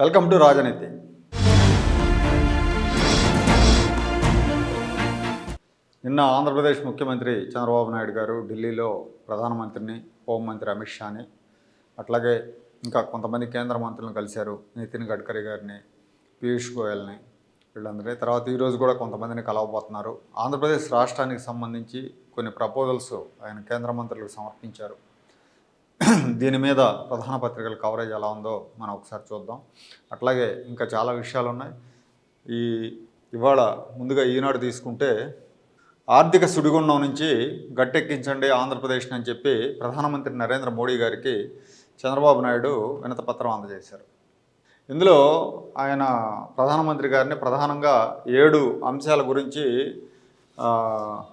Welcome to రాజనీతి. నిన్న ఆంధ్రప్రదేశ్ ముఖ్యమంత్రి చంద్రబాబు నాయుడు గారు ఢిల్లీలో ప్రధానమంత్రిని హోంమంత్రి అమిత్ షాని అట్లాగే ఇంకా కొంతమంది కేంద్ర మంత్రులను కలిశారు నితిన్ గడ్కరీ గారిని పీయూష్ గోయల్ని వీళ్ళందరినీ. తర్వాత ఈరోజు కూడా కొంతమందిని కలవబోతున్నారు. ఆంధ్రప్రదేశ్ రాష్ట్రానికి సంబంధించి కొన్ని ప్రపోజల్స్ ఆయన కేంద్ర మంత్రులకు సమర్పించారు. దీని మీద ప్రధాన పత్రికల కవరేజ్ ఎలా ఉందో మనం ఒకసారి చూద్దాం. అట్లాగే ఇంకా చాలా విషయాలు ఉన్నాయి. ఈ ఇవాళ ముందుగా ఈనాడు తీసుకుంటే ఆర్థిక సుడిగుండం నుంచి గట్టెక్కించండి ఆంధ్రప్రదేశ్ని అని చెప్పి ప్రధానమంత్రి నరేంద్ర మోడీ గారికి చంద్రబాబు నాయుడు వినతపత్రం అందజేశారు. ఇందులో ఆయన ప్రధానమంత్రి గారిని ప్రధానంగా ఏడు అంశాల గురించి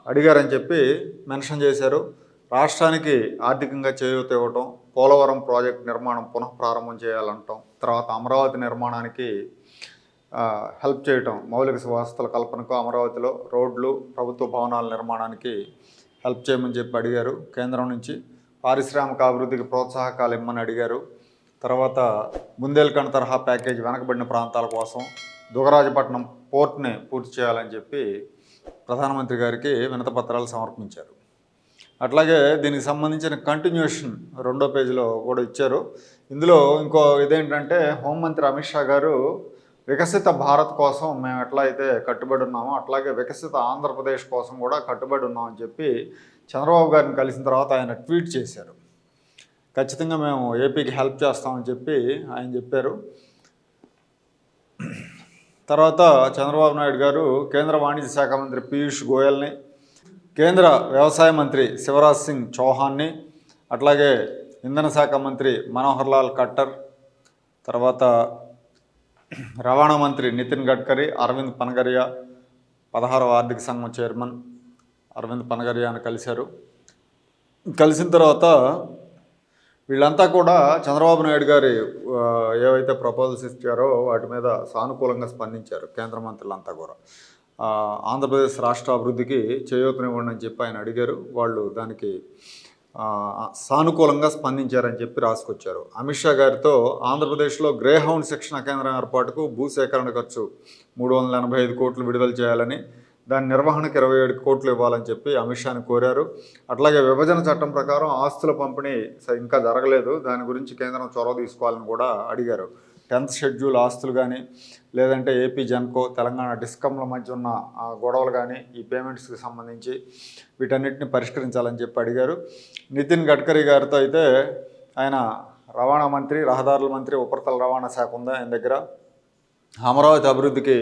అడిగారని చెప్పి మెన్షన్ చేశారు. రాష్ట్రానికి ఆర్థికంగా చేయూత ఇవ్వటం పోలవరం ప్రాజెక్ట్ నిర్మాణం పునః ప్రారంభం చేయాలంటాం తర్వాత అమరావతి నిర్మాణానికి హెల్ప్ చేయటం మౌలిక వ్యవస్థల కల్పనకు అమరావతిలో రోడ్లు ప్రభుత్వ భవనాల నిర్మాణానికి హెల్ప్ చేయమని చెప్పి అడిగారు. కేంద్రం నుంచి పారిశ్రామిక అభివృద్ధికి ప్రోత్సాహకాలు ఇమ్మని అడిగారు. తర్వాత బుందేల్ఖండ్ తరహా ప్యాకేజ్ వెనకబడిన ప్రాంతాల కోసం దుగరాజపట్నం పోర్ట్ని పూర్తి చేయాలని చెప్పి ప్రధానమంత్రి గారికి వినతపత్రాలు సమర్పించారు. అట్లాగే దీనికి సంబంధించిన కంటిన్యూషన్ రెండో పేజీలో కూడా ఇచ్చారు. ఇందులో ఇంకో ఇదేంటంటే హోంమంత్రి అమిత్ షా గారు వికసిత భారత్ కోసం మేము ఎట్లా అయితే కట్టుబడి ఉన్నామో అట్లాగే వికసిత ఆంధ్రప్రదేశ్ కోసం కూడా కట్టుబడి ఉన్నామని చెప్పి చంద్రబాబు గారిని కలిసిన తర్వాత ఆయన ట్వీట్ చేశారు. ఖచ్చితంగా మేము ఏపీకి హెల్ప్ చేస్తామని చెప్పి ఆయన చెప్పారు. తర్వాత చంద్రబాబు నాయుడు గారు కేంద్ర వాణిజ్య శాఖ మంత్రి పీయూష్ గోయల్ని కేంద్ర వ్యవసాయ మంత్రి శివరాజ్ సింగ్ చౌహాన్ని అట్లాగే ఇంధన శాఖ మంత్రి మనోహర్ లాల్ ఖట్టర్ తర్వాత రవాణా మంత్రి నితిన్ గడ్కరీ అరవింద్ పనగరియా పదహారవ ఆర్థిక సంఘం చైర్మన్ అరవింద్ పనగరియాను కలిశారు. కలిసిన తర్వాత వీళ్ళంతా కూడా చంద్రబాబు నాయుడు గారి ఏవైతే ప్రపోజల్స్ ఇచ్చారో వాటి మీద సానుకూలంగా స్పందించారు కేంద్ర మంత్రులంతా కూడా. ఆంధ్రప్రదేశ్ రాష్ట్ర అభివృద్ధికి చేయూతనివ్వండి అని చెప్పి ఆయన అడిగారు. వాళ్ళు దానికి సానుకూలంగా స్పందించారని చెప్పి రాసుకొచ్చారు. అమిత్ షా గారితో ఆంధ్రప్రదేశ్లో గ్రేహౌండ్ శిక్షణ కేంద్రం ఏర్పాటుకు భూసేకరణ ఖర్చు మూడు వందల ఎనభై ఐదు కోట్లు విడుదల చేయాలని దాని నిర్వహణకు ఇరవై ఏడు కోట్లు ఇవ్వాలని చెప్పి అమిత్ షాని కోరారు. అట్లాగే విభజన చట్టం ప్రకారం ఆస్తుల పంపిణీ ఇంకా జరగలేదు. దాని గురించి కేంద్రం చొరవ తీసుకోవాలని కూడా అడిగారు. టెన్త్ షెడ్యూల్ ఆస్తులు కానీ లేదంటే ఏపీ జన్కో తెలంగాణ డిస్కంల మధ్య ఉన్న గొడవలు కానీ ఈ పేమెంట్స్కి సంబంధించి వీటన్నిటిని పరిష్కరించాలని చెప్పి అడిగారు. నితిన్ గడ్కరీ గారితో అయితే ఆయన రవాణా మంత్రి రహదారుల మంత్రి ఉపరితల రవాణా శాఖ ఉంది ఆయన దగ్గర. అమరావతి అభివృద్ధికి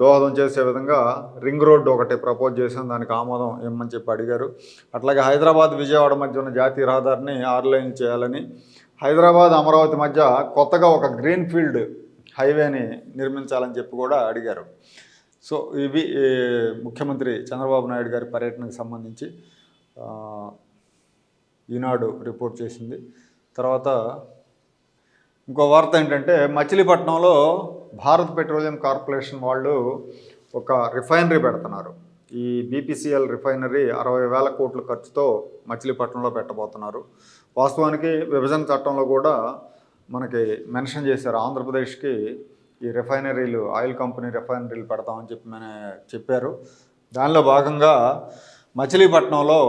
దోహదం చేసే విధంగా రింగ్ రోడ్డు ఒకటి ప్రపోజ్ చేసాం దానికి ఆమోదం ఇమ్మని చెప్పి అడిగారు. అట్లాగే హైదరాబాద్ విజయవాడ మధ్య ఉన్న జాతీయ రహదారిని ఆరు లైన్ చేయాలని హైదరాబాద్ అమరావతి మధ్య కొత్తగా ఒక గ్రీన్ ఫీల్డ్ హైవేని నిర్మించాలని చెప్పి కూడా అడిగారు. సో ఇవి ఈ, ముఖ్యమంత్రి చంద్రబాబు నాయుడు గారి పర్యటనకు సంబంధించి ఈనాడు రిపోర్ట్ చేసింది. తర్వాత ఇంకో వార్త ఏంటంటే మచిలీపట్నంలో భారత్ పెట్రోలియం కార్పొరేషన్ వాళ్ళు ఒక రిఫైనరీ పెడుతున్నారు. ఈ బీపీసీఎల్ రిఫైనరీ అరవై వేల కోట్ల ఖర్చుతో మచిలీపట్నంలో పెట్టబోతున్నారు. వాస్తవానికి విభజన చట్టంలో కూడా మనకి మెన్షన్ చేశారు. ఆంధ్రప్రదేశ్కి ఈ రిఫైనరీలు ఆయిల్ కంపెనీ రిఫైనరీలు పెడతామని చెప్పి మన చెప్పారు. దానిలో భాగంగా మచిలీపట్నంలో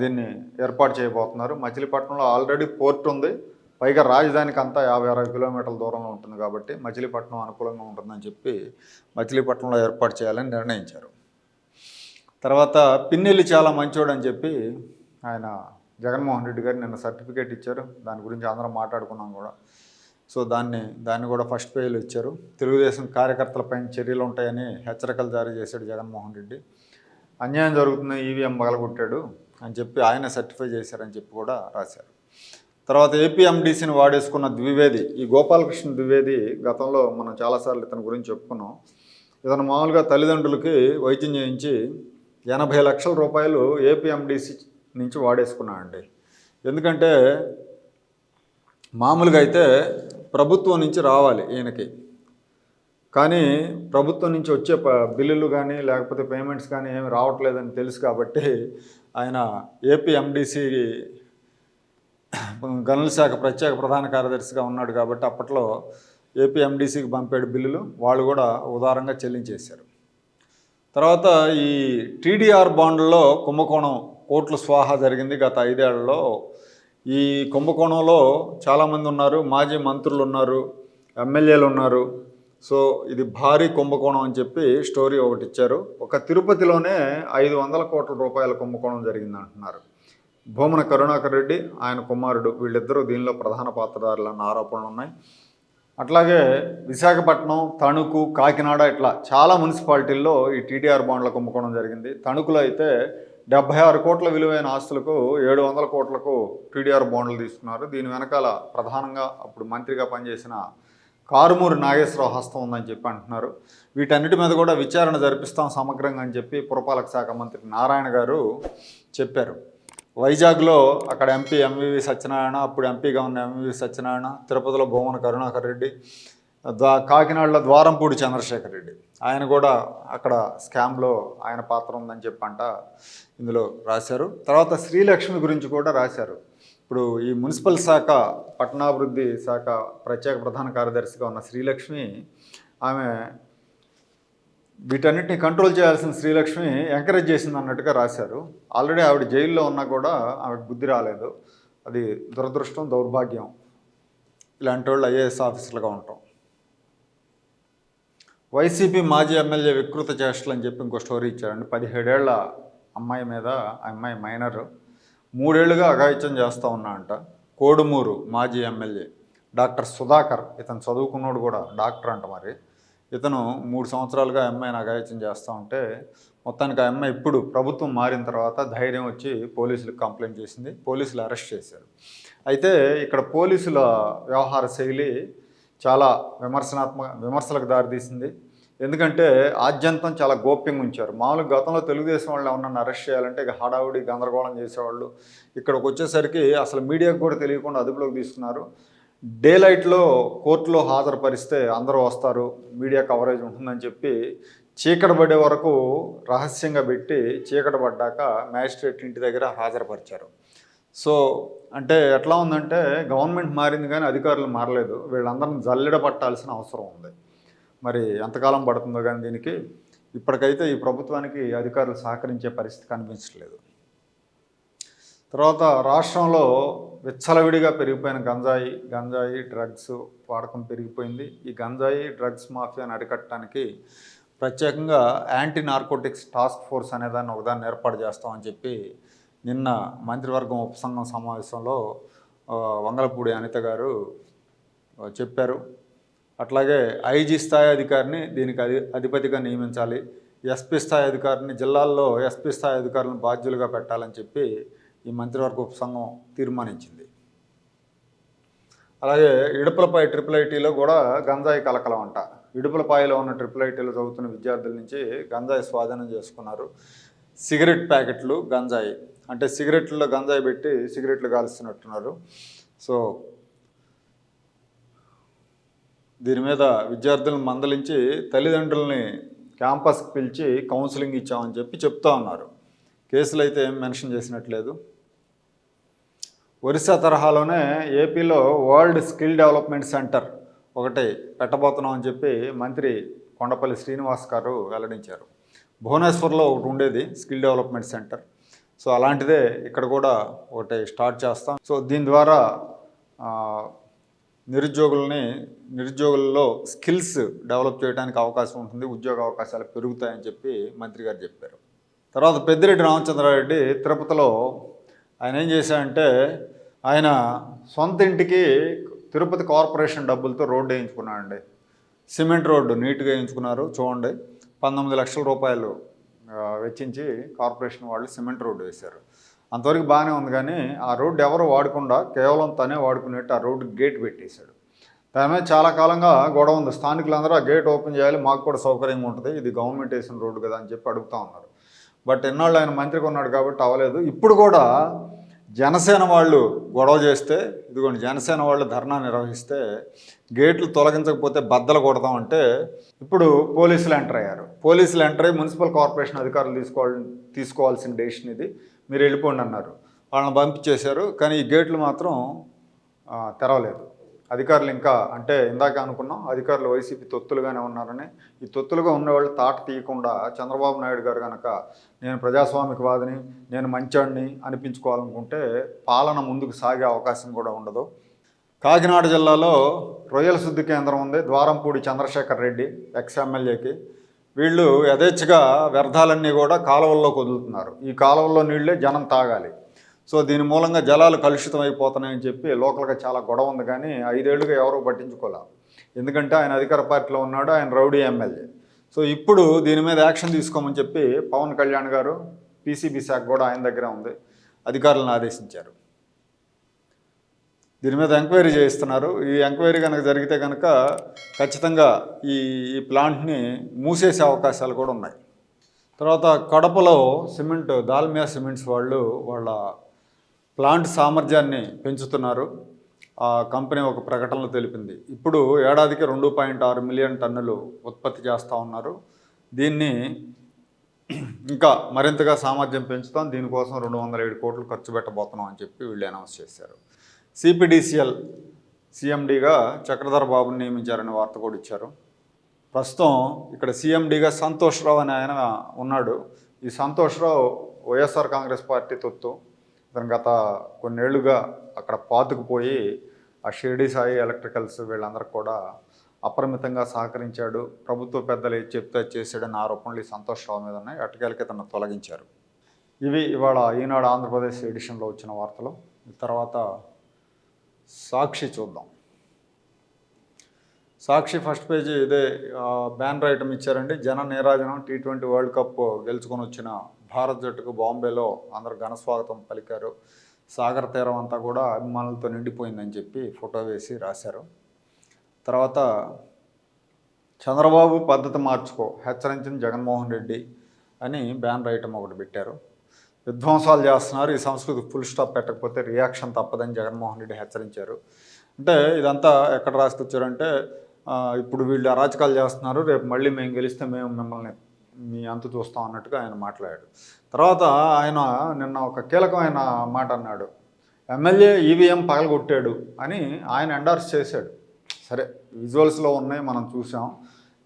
దీన్ని ఏర్పాటు చేయబోతున్నారు. మచిలీపట్నంలో ఆల్రెడీ పోర్ట్ ఉంది. పైగా రాజధానికి అంతా యాభై అరవై కిలోమీటర్ల దూరంలో ఉంటుంది కాబట్టి మచిలీపట్నం అనుకూలంగా ఉంటుందని చెప్పి మచిలీపట్నంలో ఏర్పాటు చేయాలని నిర్ణయించారు. తర్వాత పిన్నెల్లి చాలా మంచోడు అని చెప్పి ఆయన జగన్మోహన్ రెడ్డి గారు నిన్న సర్టిఫికేట్ ఇచ్చారు. దాని గురించి అందరం మాట్లాడుకున్నాం కూడా. సో దాన్ని దాన్ని కూడా ఫస్ట్ పేజీలో ఇచ్చారు. తెలుగుదేశం కార్యకర్తలపైన చర్యలు ఉంటాయని హెచ్చరికలు జారీ చేశాడు జగన్మోహన్ రెడ్డి. అన్యాయం జరుగుతుంది ఈవీఎం పగలగొట్టాడు అని చెప్పి ఆయన సర్టిఫై చేశారని చెప్పి కూడా రాశారు. తర్వాత ఏపీఎండిసిని వాడేసుకున్న ద్వివేది ఈ గోపాలకృష్ణ ద్వివేది గతంలో మనం చాలాసార్లు ఇతని గురించి చెప్పుకున్నాం. ఇతను మామూలుగా తల్లిదండ్రులకి వైద్యం చేయించి ఎనభై లక్షల రూపాయలు ఏపీఎండిసి నుంచి వాడేసుకున్నాడండి. ఎందుకంటే మామూలుగా అయితే ప్రభుత్వం నుంచి రావాలి ఈయనకి. కానీ ప్రభుత్వం నుంచి వచ్చే ప బిల్లులు కానీ లేకపోతే పేమెంట్స్ కానీ ఏమి రావట్లేదని తెలుసు కాబట్టి ఆయన ఏపీఎండిసి గనుల శాఖ ప్రత్యేక ప్రధాన కార్యదర్శిగా ఉన్నాడు కాబట్టి అప్పట్లో ఏపీఎండిసికి పంపేడు బిల్లులు. వాళ్ళు కూడా ఉదారంగా చెల్లించేశారు. తర్వాత ఈ టీడీఆర్ బాండ్లలో కుంభకోణం కోట్ల స్వాహా జరిగింది గత ఐదేళ్ళలో. ఈ కుంభకోణంలో చాలామంది ఉన్నారు మాజీ మంత్రులు ఉన్నారు ఎమ్మెల్యేలు ఉన్నారు. సో ఇది భారీ కుంభకోణం అని చెప్పి స్టోరీ ఒకటి ఇచ్చారు. ఒక తిరుపతిలోనే ఐదు వందల కోట్ల రూపాయల కుంభకోణం జరిగింది అంటున్నారు భూమన కరుణాకర్ రెడ్డి ఆయన కుమారుడు వీళ్ళిద్దరూ దీనిలో ప్రధాన పాత్రదారులు అన్న ఆరోపణలు ఉన్నాయి. అట్లాగే విశాఖపట్నం తణుకు కాకినాడ ఇట్లా చాలా మున్సిపాలిటీల్లో ఈ టీటీఆర్ బాండ్ల కుంభకోణం జరిగింది. తణుకులో అయితే డెబ్బై ఆరు కోట్ల విలువైన ఆస్తులకు ఏడు వందల కోట్లకు టీడీఆర్ బాండ్లు తీసుకున్నారు. దీని వెనకాల ప్రధానంగా అప్పుడు మంత్రిగా పనిచేసిన కారుమూరి నాగేశ్వరరావు హస్తం ఉందని చెప్పి అంటున్నారు. వీటన్నిటి మీద కూడా విచారణ జరిపిస్తాం సమగ్రంగా అని చెప్పి పురపాలక శాఖ మంత్రి నారాయణ గారు చెప్పారు. వైజాగ్లో అక్కడ ఎంపీ ఎంవివి సత్యనారాయణ అప్పుడు ఎంపీగా ఉన్న ఎంవివి సత్యనారాయణ తిరుపతిలో భువన కరుణాకర్ రెడ్డి ద్వా కాకినాడలో ద్వారంపూడి చంద్రశేఖర్ రెడ్డి. ఆయన కూడా అక్కడ స్కామ్లో ఆయన పాత్ర ఉందని చెప్పంట ఇందులో రాశారు. తర్వాత శ్రీలక్ష్మి గురించి కూడా రాశారు. ఇప్పుడు ఈ మున్సిపల్ శాఖ పట్టణాభివృద్ధి శాఖ ప్రత్యేక ప్రధాన కార్యదర్శిగా ఉన్న శ్రీలక్ష్మి ఆమె వీటన్నిటిని కంట్రోల్ చేయాల్సిన శ్రీలక్ష్మి ఎంకరేజ్ చేసింది అన్నట్టుగా రాశారు. ఆల్రెడీ ఆవిడ జైల్లో ఉన్నా కూడా ఆవిడ బుద్ధి రాలేదు. అది దురదృష్టం దౌర్భాగ్యం. ఇలాంటి వాళ్ళు ఐఏఎస్ ఆఫీసర్లుగా ఉంటాం. వైసీపీ మాజీ ఎమ్మెల్యే వికృత చేష్టలు అని చెప్పి ఇంకో స్టోరీ ఇచ్చారండి. పదిహేడేళ్ళ అమ్మాయి మీద ఆ అమ్మాయి మైనర్ మూడేళ్ళుగా అఘాయిత్యం చేస్తూ ఉన్నా అంట. కోడుమూరు మాజీ ఎమ్మెల్యే డాక్టర్ సుధాకర్ ఇతను చదువుకున్నోడు కూడా డాక్టర్ అంట మరి. ఇతను మూడు సంవత్సరాలుగా అమ్మాయిని అఘాయిత్యం చేస్తూ ఉంటే మొత్తానికి ఆ అమ్మాయి ఇప్పుడు ప్రభుత్వం మారిన తర్వాత ధైర్యం వచ్చి పోలీసులకు కంప్లైంట్ చేసింది పోలీసులు అరెస్ట్ చేశారు. అయితే ఇక్కడ పోలీసుల వ్యవహార శైలి చాలా విమర్శనాత్మక విమర్శలకు దారితీసింది. ఎందుకంటే ఆద్యంతం చాలా గోప్యంగా ఉంచారు. మామూలుగా గతంలో తెలుగుదేశం వాళ్ళు ఎవరన్నా అరెస్ట్ చేయాలంటే ఇక హడావుడి గందరగోళం చేసేవాళ్ళు. ఇక్కడికి వచ్చేసరికి అసలు మీడియాకు కూడా తెలియకుండా అదుపులోకి తీసుకున్నారు. డే లైట్లో కోర్టులో హాజరుపరిస్తే అందరూ వస్తారు మీడియా కవరేజ్ ఉంటుందని చెప్పి చీకటి పడే వరకు రహస్యంగా పెట్టి చీకటి పడ్డాక మ్యాజిస్ట్రేట్ ఇంటి దగ్గర హాజరుపరిచారు. సో అంటే ఎట్లా ఉందంటే గవర్నమెంట్ మారింది కానీ అధికారులు మారలేదు. వీళ్ళందరిని జల్లెడ పట్టాల్సిన అవసరం ఉంది. మరి ఎంతకాలం పడుతుందో కానీ దీనికి ఇప్పటికైతే ఈ ప్రభుత్వానికి అధికారులు సహకరించే పరిస్థితి కనిపించట్లేదు. తర్వాత రాష్ట్రంలో విచ్చలవిడిగా పెరిగిపోయిన గంజాయి గంజాయి డ్రగ్స్ వాడకం పెరిగిపోయింది. ఈ గంజాయి డ్రగ్స్ మాఫియాని అరికట్టడానికి ప్రత్యేకంగా యాంటీ నార్కోటిక్స్ టాస్క్ ఫోర్స్ అనేదాన్ని ఒకదాన్ని ఏర్పాటు చేస్తామని చెప్పి నిన్న మంత్రివర్గం ఉపసంఘం సమావేశంలో వంగలపూడి అనిత గారు చెప్పారు. అట్లాగే ఐజీ స్థాయి అధికారిని దీనికి అధి అధిపతిగా నియమించాలి. ఎస్పీ స్థాయి అధికారిని జిల్లాల్లో ఎస్పీ స్థాయి అధికారులను బాధ్యులుగా పెట్టాలని చెప్పి ఈ మంత్రివర్గ ఉపసంఘం తీర్మానించింది. అలాగే ఇడుపులపై ట్రిపుల్ ఐటీలో కూడా గంజాయి కలకలం అంట. ఇడుపులపాయలో ఉన్న ట్రిపుల్ ఐటీలో చదువుతున్న విద్యార్థుల నుంచి గంజాయి స్వాధీనం చేసుకున్నారు. సిగరెట్ ప్యాకెట్లు గంజాయి. అంటే సిగరెట్లలో గంజాయి పెట్టి సిగరెట్లు కాలుస్తున్నట్టున్నారు సో దీని మీద విద్యార్థులను మందలించి తల్లిదండ్రుల్ని క్యాంపస్కి పిలిచి కౌన్సిలింగ్ ఇచ్చామని చెప్పి చెప్తా ఉన్నారు. కేసులు అయితే ఏం మెన్షన్ చేసినట్లేదు. ఒరిస్సా తరహాలోనే ఏపీలో వరల్డ్ స్కిల్ డెవలప్మెంట్ సెంటర్ ఒకటి పెట్టబోతున్నాం అని చెప్పి మంత్రి కొండపల్లి శ్రీనివాస్ గారు వెల్లడించారు. భువనేశ్వర్లో ఒకటి ఉండేది స్కిల్ డెవలప్మెంట్ సెంటర్ సో అలాంటిదే ఇక్కడ కూడా ఒకటి స్టార్ట్ చేస్తాం. సో దీని ద్వారా నిరుద్యోగుల్ని నిరుద్యోగుల్లో స్కిల్స్ డెవలప్ చేయడానికి అవకాశం ఉంటుంది ఉద్యోగ అవకాశాలు పెరుగుతాయని చెప్పి మంత్రి గారు చెప్పారు. తర్వాత పెద్దిరెడ్డి రామచంద్రారెడ్డి తిరుపతిలో ఆయన ఏం చేశాడంటే ఆయన సొంత ఇంటికి తిరుపతి కార్పొరేషన్ డబ్బులతో రోడ్డు వేయించుకున్నాడండి. సిమెంట్ రోడ్డు నీట్గా వేయించుకున్నారు చూడండి. పంతొమ్మిది లక్షల రూపాయలు వెచ్చించి కార్పొరేషన్ వాళ్ళు సిమెంట్ రోడ్డు వేశారు. అంతవరకు బాగానే ఉంది కానీ ఆ రోడ్డు ఎవరు వాడకుండా కేవలం తనే వాడుకునేట్టు ఆ రోడ్డు గేట్ పెట్టేశాడు. దాని మీద చాలా కాలంగా గొడవ ఉంది. స్థానికులందరూ ఆ గేట్ ఓపెన్ చేయాలి మాకు కూడా సౌకర్యంగా ఉంటుంది ఇది గవర్నమెంట్ వేసిన రోడ్డు కదా అని చెప్పి అడుగుతా ఉన్నారు. బట్ ఎన్నాళ్ళు ఆయన మంత్రిగా ఉన్నాడు కాబట్టి అవ్వలేదు. ఇప్పుడు కూడా జనసేన వాళ్ళు గొడవ చేస్తే ఇదిగోండి జనసేన వాళ్ళు ధర్నా నిర్వహిస్తే గేట్లు తొలగించకపోతే బద్దలు కొడతామంటే ఇప్పుడు పోలీసులు ఎంటర్ అయ్యారు. పోలీసులు ఎంటర్ అయ్యి మున్సిపల్ కార్పొరేషన్ అధికారులు తీసుకోవాలి తీసుకోవాల్సిన డెసిషన్ ఇది. మీరు వెళ్ళిపోండి అన్నారు. వాళ్ళని పంపించేశారు. కానీ ఈ గేట్లు మాత్రం తెరవలేదు. అధికారులు ఇంకా అంటే ఇందాక అనుకున్నాం అధికారులు వైసీపీ తొత్తులుగానే ఉన్నారని. ఈ తొత్తులుగా ఉన్నవాళ్ళు తాట తీయకుండా చంద్రబాబు నాయుడు గారు కనుక నేను ప్రజాస్వామికవాదిని నేను మంచాడిని అనిపించుకోవాలనుకుంటే పాలన ముందుకు సాగే అవకాశం కూడా ఉండదు. కాకినాడ జిల్లాలో రొయ్యల శుద్ధి కేంద్రం ఉంది ద్వారంపూడి చంద్రశేఖర్ రెడ్డి ఎక్స్ ఎమ్మెల్యేకి. వీళ్ళు యథేచ్ఛగా వ్యర్థాలన్నీ కూడా కాలువల్లో వదులుతున్నారు ఈ కాలువల్లో నీళ్ళే జనం తాగాలి. సో దీని మూలంగా జలాలు కలుషితం అయిపోతున్నాయని చెప్పి లోకల్గా చాలా గొడవ ఉంది కానీ ఐదేళ్ళుగా ఎవరూ పట్టించుకోలే. ఎందుకంటే ఆయన అధికార పార్టీలో ఉన్నాడు ఆయన రౌడీ ఎమ్మెల్యే. సో ఇప్పుడు దీని మీద యాక్షన్ తీసుకోమని చెప్పి పవన్ కళ్యాణ్ గారు పీసీబీ శాఖ కూడా ఆయన దగ్గర ఉంది అధికారులను ఆదేశించారు. దీని మీద ఎంక్వైరీ చేయిస్తున్నారు. ఈ ఎంక్వైరీ కనుక జరిగితే కనుక ఖచ్చితంగా ఈ ఈ ప్లాంట్ని మూసేసే అవకాశాలు కూడా ఉన్నాయి. తర్వాత కడపలో సిమెంట్ దాల్మియా సిమెంట్స్ వాళ్ళు వాళ్ళ ప్లాంట్ సామర్థ్యాన్ని పెంచుతున్నారు. ఆ కంపెనీ ఒక ప్రకటనలో తెలిపింది. ఇప్పుడు ఏడాదికి రెండు పాయింట్ ఆరు మిలియన్ టన్నులు ఉత్పత్తి చేస్తూ ఉన్నారు. దీన్ని ఇంకా మరింతగా సామర్థ్యం పెంచుతాం. దీనికోసం రెండు వందల ఏడు కోట్లు ఖర్చు పెట్టబోతున్నాం అని చెప్పి వీళ్ళు అనౌన్స్ చేశారు. సిపిడిసిఎల్ సిఎండిగా చక్రధర్ బాబుని నియమించారని వార్త కూడా ఇచ్చారు. ప్రస్తుతం ఇక్కడ సీఎండీగా సంతోష్ రావు అనే ఆయన ఉన్నాడు. ఈ Santosh Rao YSR Congress party తొత్తు ఇతను గత కొన్నేళ్ళుగా అక్కడ పాతుకుపోయి ఆ షిరిడి సాయి ఎలక్ట్రికల్స్ వీళ్ళందరికీ కూడా అపరిమితంగా సహకరించాడు. ప్రభుత్వ పెద్దలు ఏది చెప్తే చేశాడని ఆరోపణలు ఈ సంతోష్ రావు మీద ఉన్నాయి. అటుకెళ్ళకి తను తొలగించారు. ఇవి ఇవాళ ఈనాడు ఆంధ్రప్రదేశ్ ఎడిషన్లో వచ్చిన వార్తలు. తర్వాత సాక్షి చూద్దాం. సాక్షి ఫస్ట్ పేజీ ఇదే బ్యానర్ ఐటమ్ ఇచ్చారండి. జన నీరాజనం టీ ట్వంటీ వరల్డ్ కప్ గెలుచుకొని వచ్చిన భారత్ జట్టుకు బాంబేలో అందరు ఘన స్వాగతం పలికారు. సాగర్ తీరం అంతా కూడా అభిమానులతో నిండిపోయిందని చెప్పి ఫోటో వేసి రాశారు. తర్వాత చంద్రబాబు పద్ధతి మార్చుకో హెచ్చరించిన జగన్మోహన్ రెడ్డి అని బ్యానర్ ఐటమ్ ఒకటి పెట్టారు. విధ్వంసాలు చేస్తున్నారు ఈ సంస్కృతి ఫుల్ స్టాప్ పెట్టకపోతే రియాక్షన్ తప్పదని జగన్మోహన్ రెడ్డి హెచ్చరించారు. అంటే ఇదంతా ఎక్కడ రాసుకొచ్చారంటే ఇప్పుడు వీళ్ళు అరాచకాలు చేస్తున్నారు రేపు మళ్ళీ మేము గెలిస్తే మేము మిమ్మల్ని మీ అంత చూస్తాం అన్నట్టుగా ఆయన మాట్లాడాడు. తర్వాత ఆయన నిన్న ఒక కీలకమైన మాట అన్నాడు. ఎమ్మెల్యే ఈవీఎం పగలగొట్టాడు అని ఆయన ఎండార్స్ చేశాడు. సరే విజువల్స్లో ఉన్నాయి మనం చూసాం.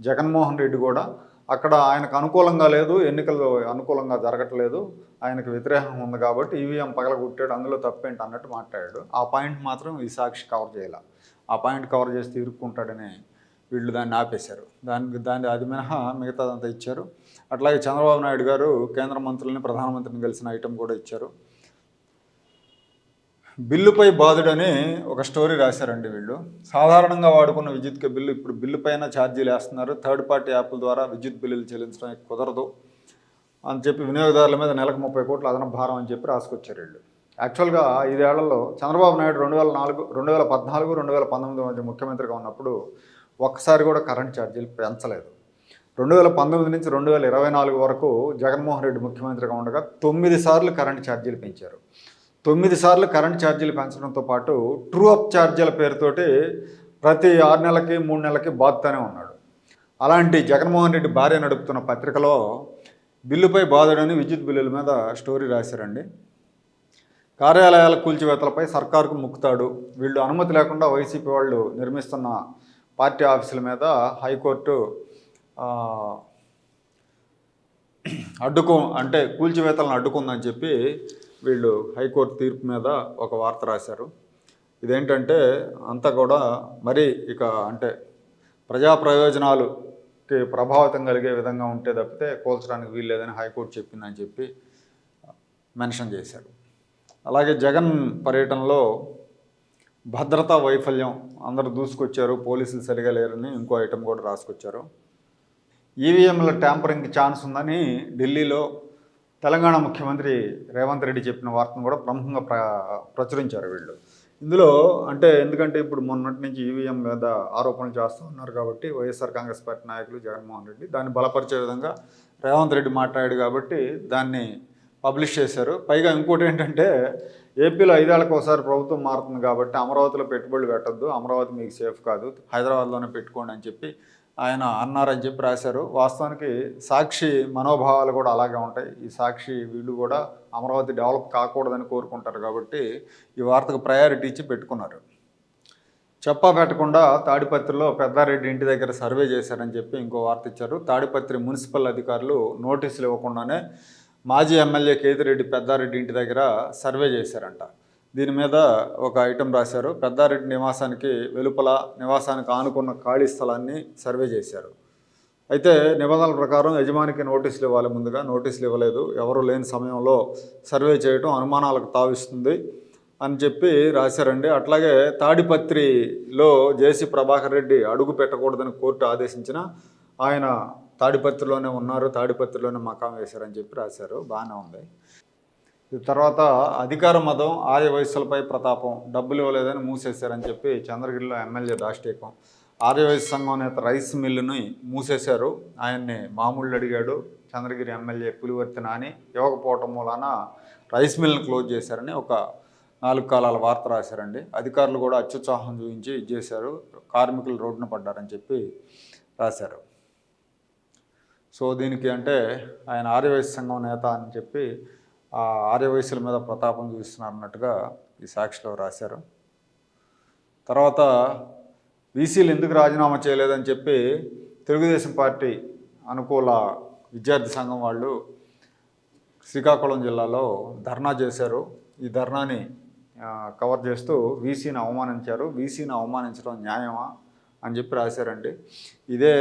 జగన్మోహన్ రెడ్డి కూడా అక్కడ ఆయనకు అనుకూలంగా లేదు ఎన్నికలు అనుకూలంగా జరగట్లేదు ఆయనకు వ్యతిరేకం ఉంది కాబట్టి ఈవీఎం పగలగొట్టాడు అందులో తప్పేంటి అన్నట్టు మాట్లాడాడు. ఆ పాయింట్ మాత్రం ఈ సాక్షి కవర్ చేయాల. ఆ పాయింట్ కవర్ చేస్తే ఇరుక్కుంటాడని వీళ్ళు దాన్ని ఆపేశారు. దానికి దాన్ని అది మినహా మిగతాదంతా ఇచ్చారు. అట్లాగే చంద్రబాబు నాయుడు గారు కేంద్ర మంత్రులని ప్రధానమంత్రిని కలిసిన ఐటెం కూడా ఇచ్చారు. బిల్లుపై బాధుడని ఒక స్టోరీ రాశారండి వీళ్ళు. సాధారణంగా వాడుకున్న విద్యుత్ బిల్లు ఇప్పుడు బిల్లు పైన ఛార్జీలు వేస్తున్నారు. థర్డ్ పార్టీ యాప్ల ద్వారా విద్యుత్ బిల్లులు చెల్లించడానికి కుదరదు అని చెప్పి వినియోగదారుల మీద నెలకు ముప్పై కోట్ల అదన భారం అని చెప్పి రాసుకొచ్చారు వీళ్ళు. యాక్చువల్గా ఐదేళ్ళలో చంద్రబాబు నాయుడు రెండు వేల నాలుగు రెండు వేల పద్నాలుగు రెండు వేల పంతొమ్మిది మధ్య ముఖ్యమంత్రిగా ఉన్నప్పుడు ఒక్కసారి కూడా కరెంట్ ఛార్జీలు పెంచలేదు. రెండు వేల పంతొమ్మిది నుంచి రెండు వేల ఇరవై నాలుగు వరకు జగన్మోహన్ రెడ్డి ముఖ్యమంత్రిగా ఉండగా తొమ్మిది సార్లు కరెంట్ ఛార్జీలు పెంచారు. తొమ్మిది సార్లు కరెంట్ ఛార్జీలు పెంచడంతో పాటు ట్రూ అప్ ఛార్జీల పేరుతోటి ప్రతి ఆరు నెలలకి మూడు నెలలకి బాధతోనే ఉన్నాడు. అలాంటి జగన్మోహన్ రెడ్డి భార్య నడుపుతున్న పత్రికలో బిల్లుపై బాధడని విద్యుత్ బిల్లుల మీద స్టోరీ రాశారండి. కార్యాలయాల కూల్చివేతలపై సర్కారుకు ముక్కుతాడు. వీళ్ళు అనుమతి లేకుండా వైసీపీ వాళ్ళు నిర్మిస్తున్న పార్టీ ఆఫీసుల మీద హైకోర్టు అడ్డుకో అంటే కూల్చివేతలను అడ్డుకుందని చెప్పి వీళ్ళు హైకోర్టు తీర్పు మీద ఒక వార్త రాశారు. ఇదేంటంటే అంతా కూడా మరి ఇక అంటే ప్రజా ప్రయోజనాలుకి ప్రభావితం కలిగే విధంగా ఉంటే తప్పితే కూల్చడానికి వీల్లేదని హైకోర్టు చెప్పిందని చెప్పి మెన్షన్ చేశారు. అలాగే జగన్ పర్యటనలో భద్రతా వైఫల్యం అందరూ దూసుకొచ్చారు పోలీసులు సరిగా లేరని ఇంకో ఐటెం కూడా రాసుకొచ్చారు. ఈవీఎంల ట్యాంపరింగ్కి ఛాన్స్ ఉందని ఢిల్లీలో తెలంగాణ ముఖ్యమంత్రి రేవంత్ రెడ్డి చెప్పిన వార్తను కూడా ప్రముఖంగా ప్ర ప్రచురించారు వీళ్ళు. ఇందులో అంటే ఎందుకంటే ఇప్పుడు మొన్నటి నుంచి ఈవీఎం మీద ఆరోపణలు చేస్తూ ఉన్నారు కాబట్టి వైఎస్ఆర్ కాంగ్రెస్ పార్టీ నాయకులు జగన్మోహన్ రెడ్డి దాన్ని బలపరిచే విధంగా రేవంత్ రెడ్డి మాట్లాడాడు కాబట్టి దాన్ని పబ్లిష్ చేశారు. పైగా ఇంకోటి ఏంటంటే ఏపీలో ఐదేళ్ళకు ఒకసారి ప్రభుత్వం మారుతుంది కాబట్టి అమరావతిలో పెట్టుబడులు పెట్టద్దు అమరావతి మీకు సేఫ్ కాదు హైదరాబాద్లోనే పెట్టుకోండి అని చెప్పి ఆయన అన్నారని చెప్పి రాశారు. వాస్తవానికి సాక్షి మనోభావాలు కూడా అలాగే ఉంటాయి. ఈ సాక్షి వీళ్ళు కూడా అమరావతి డెవలప్ కాకూడదని కోరుకుంటారు కాబట్టి ఈ వార్తకు ప్రయారిటీ ఇచ్చి పెట్టుకున్నారు. చెప్పా పెట్టకుండా తాడిపత్రిలో పెద్దారెడ్డి ఇంటి దగ్గర సర్వే చేశారని చెప్పి ఇంకో వార్త ఇచ్చారు. తాడిపత్రి మున్సిపల్ అధికారులు నోటీసులు ఇవ్వకుండానే మాజీ ఎమ్మెల్యే కేతిరెడ్డి పెద్దారెడ్డి ఇంటి దగ్గర సర్వే చేశారంట. దీని మీద ఒక ఐటెం రాశారు. పెద్దారెడ్డి నివాసానికి వెలుపల నివాసానికి ఆనుకున్న ఖాళీ స్థలాన్ని సర్వే చేశారు. అయితే నిబంధనల ప్రకారం యజమానికి నోటీసులు ఇవ్వాలి ముందుగా. నోటీసులు ఇవ్వలేదు. ఎవరు లేని సమయంలో సర్వే చేయడం అనుమానాలకు తావిస్తుంది అని చెప్పి రాశారండి. అట్లాగే తాడిపత్రిలో జేసీ ప్రభాకర్ రెడ్డి అడుగు పెట్టకూడదని కోర్టు ఆదేశించిన ఆయన తాడిపత్రిలోనే ఉన్నారు. తాడిపత్రిలోనే మకాం వేశారని చెప్పి రాశారు. బాగానే ఉంది. తర్వాత అధికార మతం ఆర్య వయస్సులపై ప్రతాపం డబ్బులు ఇవ్వలేదని మూసేశారని చెప్పి చంద్రగిరిలో ఎమ్మెల్యే దాష్టీకం ఆర్య సంఘం నేత రైస్ మిల్లుని మూసేశారు. ఆయన్ని మామూళ్ళు అడిగాడు. చంద్రగిరి ఎమ్మెల్యే పులివర్తి నాని ఇవ్వకపోవటం మూలాన రైస్ మిల్ని క్లోజ్ చేశారని ఒక నాలుగు కాలాల వార్త రాశారండి. అధికారులు కూడా అత్యుత్సాహం చూపించి ఇది చేశారు. కార్మికులు రోడ్డున పడ్డారని చెప్పి రాశారు. సో దీనికి అంటే ఆయన ఆర్యవైశ్య సంఘం నేత అని చెప్పి ఆర్యవయసుల మీద ప్రతాపం చూపిస్తున్నారు అన్నట్టుగా ఈ సాక్షిలో రాశారు. తర్వాత వీసీలు ఎందుకు రాజీనామా చేయలేదని చెప్పి తెలుగుదేశం పార్టీ అనుకూల విద్యార్థి సంఘం వాళ్ళు శ్రీకాకుళం జిల్లాలో ధర్నా చేశారు. ఈ ధర్నాని కవర్ చేస్తూ వీసీని అవమానించారు. వీసీని అవమానించడం న్యాయమా అని చెప్పి రాశారండి. ఇదే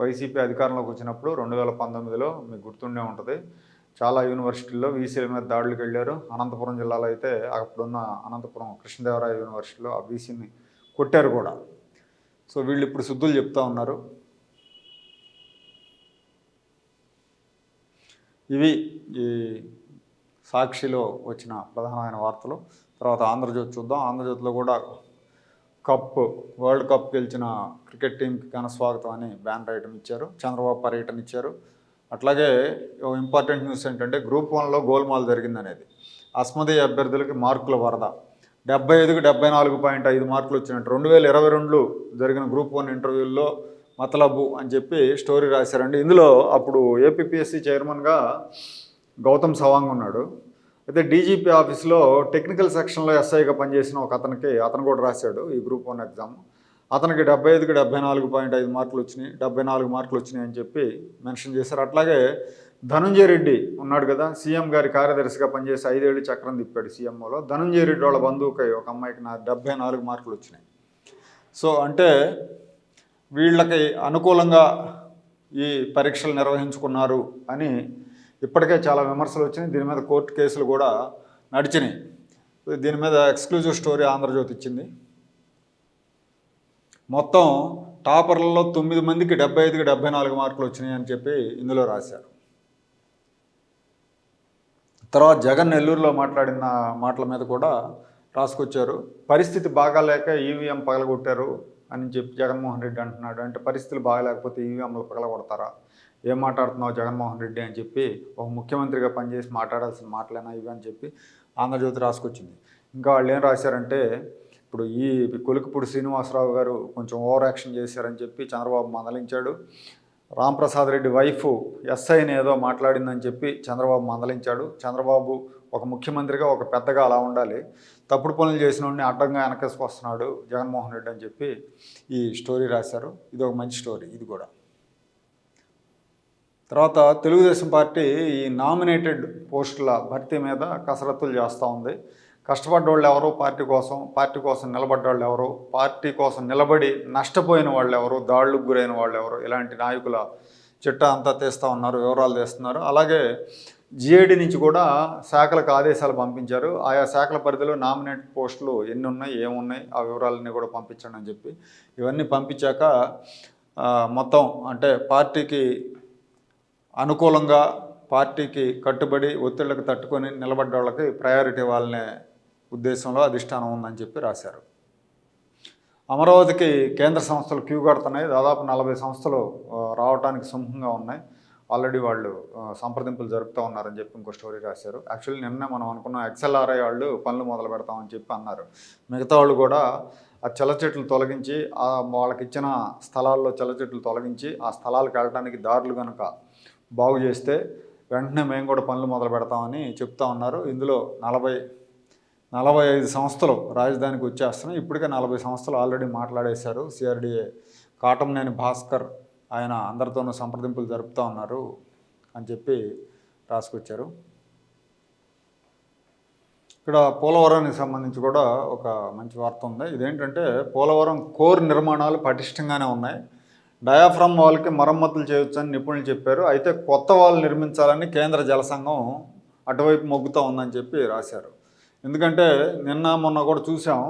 వైసీపీ అధికారంలోకి వచ్చినప్పుడు రెండు వేల పంతొమ్మిదిలో మీకు గుర్తుండే ఉంటుంది. చాలా యూనివర్సిటీల్లో వీసీల మీద దాడులకు వెళ్ళారు. అనంతపురం జిల్లాలో అయితే అప్పుడున్న అనంతపురం కృష్ణదేవరాయ యూనివర్సిటీలో ఆ వీసీని కొట్టారు కూడా. సో వీళ్ళు ఇప్పుడు శుద్ధులు చెప్తా ఉన్నారు. ఇవి ఈ సాక్షిలో వచ్చిన ప్రధానమైన వార్తలు. తర్వాత ఆంధ్రజ్యోతి చూద్దాం. ఆంధ్రజ్యోతిలో కూడా కప్ వరల్డ్ కప్ గెలిచిన క్రికెట్ టీంకి ఘన స్వాగతం అని బ్యాన్ రాయటం ఇచ్చారు. చంద్రబాబు పర్యటన ఇచ్చారు. అట్లాగే ఇంపార్టెంట్ న్యూస్ ఏంటంటే గ్రూప్ వన్లో గోల్మాల్ జరిగిందనేది. అస్మదీయ అభ్యర్థులకి మార్కుల వరద. డెబ్బై ఐదుకి డెబ్బై నాలుగు పాయింట్ ఐదు మార్కులు వచ్చినట్టు. రెండు వేల ఇరవై రెండులో జరిగిన గ్రూప్ వన్ ఇంటర్వ్యూల్లో మతలబు అని చెప్పి స్టోరీ రాశారండి. ఇందులో అప్పుడు ఏపీపీఎస్సీ చైర్మన్గా గౌతమ్ సవాంగ్ ఉన్నాడు. అయితే డీజీపీ ఆఫీస్లో టెక్నికల్ సెక్షన్లో ఎస్ఐగా పనిచేసిన ఒక అతనికి అతను కూడా రాశాడు ఈ గ్రూప్ వన్ ఎగ్జామ్. అతనికి డెబ్బై ఐదుకి డెబ్బై నాలుగు పాయింట్ ఐదు మార్కులు వచ్చినాయి డెబ్బై నాలుగు మార్కులు వచ్చినాయి అని చెప్పి మెన్షన్ చేశారు. అట్లాగే ధనుంజయ రెడ్డి ఉన్నాడు కదా సీఎం గారి కార్యదర్శిగా పనిచేసి ఐదేళ్ళు చక్రం తిప్పాడు సీఎంఓలో. ధనుంజయ రెడ్డి వాళ్ళ బంధువుకై ఒక అమ్మాయికి నా డెబ్బై నాలుగు మార్కులు వచ్చినాయి సో అంటే వీళ్ళకి అనుకూలంగా ఈ పరీక్షలు నిర్వహించుకున్నారు అని ఇప్పటికే చాలా విమర్శలు వచ్చినాయి. దీని మీద కోర్టు కేసులు కూడా నడిచినాయి. దీని మీద ఎక్స్క్లూజివ్ స్టోరీ ఆంధ్రజ్యోతి ఇచ్చింది. మొత్తం టాపర్లలో తొమ్మిది మందికి డెబ్బై ఐదుకి డెబ్బై నాలుగు మార్కులు వచ్చినాయి అని చెప్పి ఇందులో రాశారు. తర్వాత జగన్ నెల్లూరులో మాట్లాడిన మాటల మీద కూడా రాసుకొచ్చారు. పరిస్థితి బాగాలేక ఈవీఎం పగలగొట్టారు అని చెప్పి జగన్మోహన్ రెడ్డి అంటున్నాడు. అంటే పరిస్థితులు బాగాలేకపోతే ఈవీఎంలు పగలగొడతారా? ఏం మాట్లాడుతున్నావు జగన్మోహన్ రెడ్డి అని చెప్పి ఒక ముఖ్యమంత్రిగా పనిచేసి మాట్లాడాల్సిన మాటలైనా ఇవి అని చెప్పి ఆంధ్రజ్యోతి రాసుకొచ్చింది. ఇంకా వాళ్ళు ఏం రాశారంటే ఇప్పుడు ఈ కొలుకుపూడి శ్రీనివాసరావు గారు కొంచెం ఓవర్ యాక్షన్ చేశారని చెప్పి చంద్రబాబు మందలించాడు. రాంప్రసాద్ రెడ్డి వైఫ్ ఎస్ఐని ఏదో మాట్లాడిందని చెప్పి చంద్రబాబు మందలించాడు. చంద్రబాబు ఒక ముఖ్యమంత్రిగా ఒక పెద్దగా అలా ఉండాలి. తప్పుడు పనులు చేసిన వాడిని అడ్డంగా వెనకేసుకొస్తున్నాడు జగన్మోహన్ రెడ్డి అని చెప్పి ఈ స్టోరీ రాశారు. ఇది ఒక మంచి స్టోరీ ఇది కూడా. తర్వాత తెలుగుదేశం పార్టీ ఈ నామినేటెడ్ పోస్టుల భర్తీ మీద కసరత్తులు చేస్తూ ఉంది. కష్టపడ్డోళ్ళు ఎవరు పార్టీ కోసం పార్టీ కోసం నిలబడ్డోళ్ళు ఎవరు పార్టీ కోసం నిలబడి నష్టపోయిన వాళ్ళు ఎవరు దాడులకు గురైన వాళ్ళు ఎవరు ఇలాంటి నాయకుల చిట్టా అంతా తీస్తూ ఉన్నారు వివరాలు తీస్తున్నారు. అలాగే జిఏడి నుంచి కూడా శాఖలకు ఆదేశాలు పంపించారు. ఆయా శాఖల పరిధిలో నామినేట్ పోస్టులు ఎన్ని ఉన్నాయి ఏమున్నాయి ఆ వివరాలన్నీ కూడా పంపించండి అని చెప్పి. ఇవన్నీ పంపించాక మొత్తం అంటే పార్టీకి అనుకూలంగా పార్టీకి కట్టుబడి ఒత్తిళ్ళకు తట్టుకొని నిలబడ్డ వాళ్ళకి ప్రయారిటీ ఇవ్వాలనే ఉద్దేశంలో అధిష్టానం ఉందని చెప్పి రాశారు. అమరావతికి కేంద్ర సంస్థలు క్యూ కడుతున్నాయి. దాదాపు నలభై సంస్థలు రావడానికి సుముఖంగా ఉన్నాయి. ఆల్రెడీ వాళ్ళు సంప్రదింపులు జరుపుతూ ఉన్నారని చెప్పి ఇంకో స్టోరీ రాశారు. యాక్చువల్లీ నిన్న మనం అనుకున్న ఎక్స్ఎల్ఆర్ఐ వాళ్ళు పనులు మొదలు పెడతామని చెప్పి అన్నారు. మిగతా వాళ్ళు కూడా ఆ చల్ల చెట్లు తొలగించి వాళ్ళకి ఇచ్చిన స్థలాల్లో చల్ల చెట్లు తొలగించి ఆ స్థలాలకు వెళ్ళడానికి దారులు కనుక బాగు చేస్తే వెంటనే మేము కూడా పనులు మొదలు పెడతామని చెప్తా ఉన్నారు. ఇందులో నలభై నలభై ఐదు సంస్థలు రాజధానికి వచ్చేస్తున్నాయి. ఇప్పటికే నలభై సంస్థలు ఆల్రెడీ మాట్లాడేశారు. సిఆర్డిఏ కాటంనేని భాస్కర్ ఆయన అందరితోనూ సంప్రదింపులు జరుపుతూ ఉన్నారు అని చెప్పి రాసుకొచ్చారు. ఇక్కడ పోలవరానికి సంబంధించి కూడా ఒక మంచి వార్త ఉంది. ఇదేంటంటే పోలవరం కోర్ నిర్మాణాలు పటిష్టంగానే ఉన్నాయి. డయాఫ్రమ్ వాళ్ళకి మరమ్మతులు చేయొచ్చని నిపుణులు చెప్పారు. అయితే కొత్త వాళ్ళు నిర్మించాలని కేంద్ర జల సంఘం అటువైపు మొగ్గుతూ ఉందని చెప్పి రాశారు. ఎందుకంటే నిన్న మొన్న కూడా చూసాం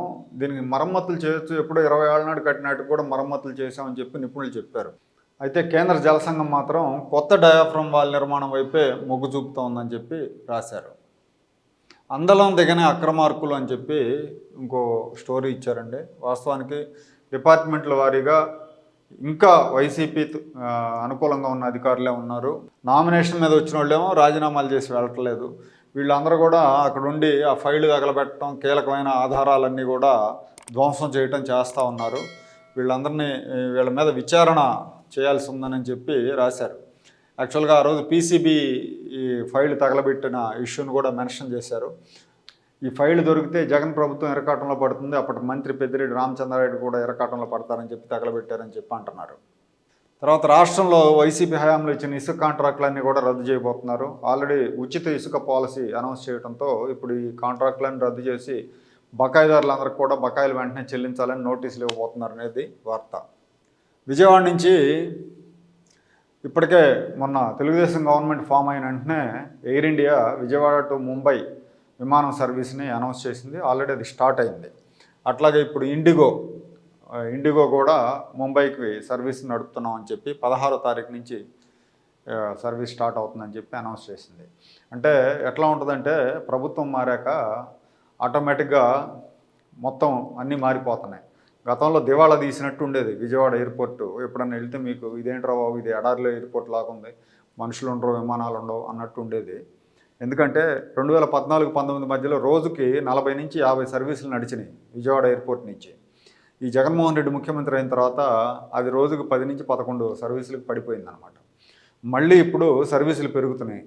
దీనికి మరమ్మతులు చేయొచ్చు. ఎప్పుడో ఇరవై ఏళ్ళ నాడు కట్టినట్టు కూడా మరమ్మతులు చేశామని చెప్పి నిపుణులు చెప్పారు. అయితే కేంద్ర జల సంఘం మాత్రం కొత్త డయాఫ్రమ్ వాల్ నిర్మాణం వైపే మొగ్గు చూపుతూ ఉందని చెప్పి రాశారు. అందలం దిగని అక్రమార్కులు అని చెప్పి ఇంకో స్టోరీ ఇచ్చారండి. వాస్తవానికి డిపార్ట్మెంట్ల వారీగా ఇంకా వైసీపీ అనుకూలంగా ఉన్న అధికారులే ఉన్నారు. నామినేషన్ మీద వచ్చిన వాళ్ళేమో రాజీనామాలు చేసి వెళ్ళట్లేదు. వీళ్ళందరూ కూడా అక్కడ ఉండి ఆ ఫైల్ తగలబెట్టడం కీలకమైన ఆధారాలన్నీ కూడా ధ్వంసం చేయటం చేస్తూ ఉన్నారు. వీళ్ళందరినీ వీళ్ళ మీద విచారణ చేయాల్సి ఉందని చెప్పి రాశారు. యాక్చువల్గా ఆ రోజు పీసీబీ ఈ ఫైల్ తగలబెట్టిన ఇష్యూని కూడా మెన్షన్ చేశారు. ఈ ఫైల్ దొరికితే జగన్ ప్రభుత్వం ఇరకాటంలో పడుతుంది అప్పటి మంత్రి పెద్దిరెడ్డి రామచంద్రారెడ్డి కూడా ఇరకాటంలో పడతారని చెప్పి తగలబెట్టారని చెప్పి అంటున్నారు. తర్వాత రాష్ట్రంలో వైసీపీ హయాంలో ఇచ్చిన ఇసుక కాంట్రాక్టులన్నీ కూడా రద్దు చేయబోతున్నారు. ఆల్రెడీ ఉచిత ఇసుక పాలసీ అనౌన్స్ చేయడంతో ఇప్పుడు ఈ కాంట్రాక్టులను రద్దు చేసి బకాయిదారులందరికీ కూడా బకాయిలు వెంటనే చెల్లించాలని నోటీసులు ఇవ్వబోతున్నారు అనేది వార్త. విజయవాడ నుంచి ఇప్పటికే మొన్న తెలుగుదేశం గవర్నమెంట్ ఫామ్ అయిన వెంటనే air India Vijayawada to Mumbai విమానం సర్వీస్ని అనౌన్స్ చేసింది. ఆల్రెడీ అది స్టార్ట్ అయింది. అట్లాగే ఇప్పుడు ఇండిగో ఇండిగో కూడా ముంబైకి సర్వీస్ నడుపుతున్నాం అని చెప్పి పదహారో తారీఖు నుంచి సర్వీస్ స్టార్ట్ అవుతుందని చెప్పి అనౌన్స్ చేసింది. అంటే ఎట్లా ఉంటుందంటే ప్రభుత్వం మారాక ఆటోమేటిక్గా మొత్తం అన్నీ మారిపోతున్నాయి. గతంలో దివాళా తీసినట్టు ఉండేది విజయవాడ ఎయిర్పోర్ట్. ఎప్పుడన్నా వెళ్తే మీకు ఇదేంట్రా బాబు ఇది ఎడారిలో ఎయిర్పోర్ట్ లాగా ఉంది మనుషులు ఉండరు విమానాలు ఉండవు అన్నట్టు ఉండేది. ఎందుకంటే రెండు వేల పద్నాలుగు పంతొమ్మిది మధ్యలో రోజుకి నలభై నుంచి యాభై సర్వీసులు నడిచినాయి విజయవాడ ఎయిర్పోర్ట్ నుంచి. ఈ జగన్మోహన్ రెడ్డి ముఖ్యమంత్రి అయిన తర్వాత అది రోజుకు పది నుంచి పదకొండు సర్వీసులకు పడిపోయిందనమాట మళ్ళీ ఇప్పుడు సర్వీసులు పెరుగుతున్నాయి.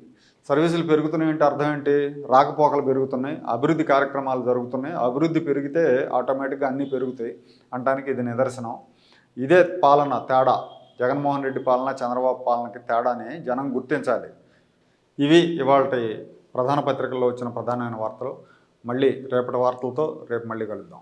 సర్వీసులు పెరుగుతున్నాయి అంటే అర్థం ఏంటి? రాకపోకలు పెరుగుతున్నాయి అభివృద్ధి కార్యక్రమాలు జరుగుతున్నాయి. అభివృద్ధి పెరిగితే ఆటోమేటిక్గా అన్నీ పెరుగుతాయి అంటానికి ఇది నిదర్శనం. ఇదే పాలన తేడా. జగన్మోహన్ రెడ్డి పాలన చంద్రబాబు పాలనకి తేడాని జనం గుర్తించాలి. ఇవి ఇవాళ ప్రధాన పత్రికల్లో వచ్చిన ప్రధానమైన వార్తలు. మళ్ళీ రేపటి వార్తలతో రేపు మళ్ళీ కలుద్దాం.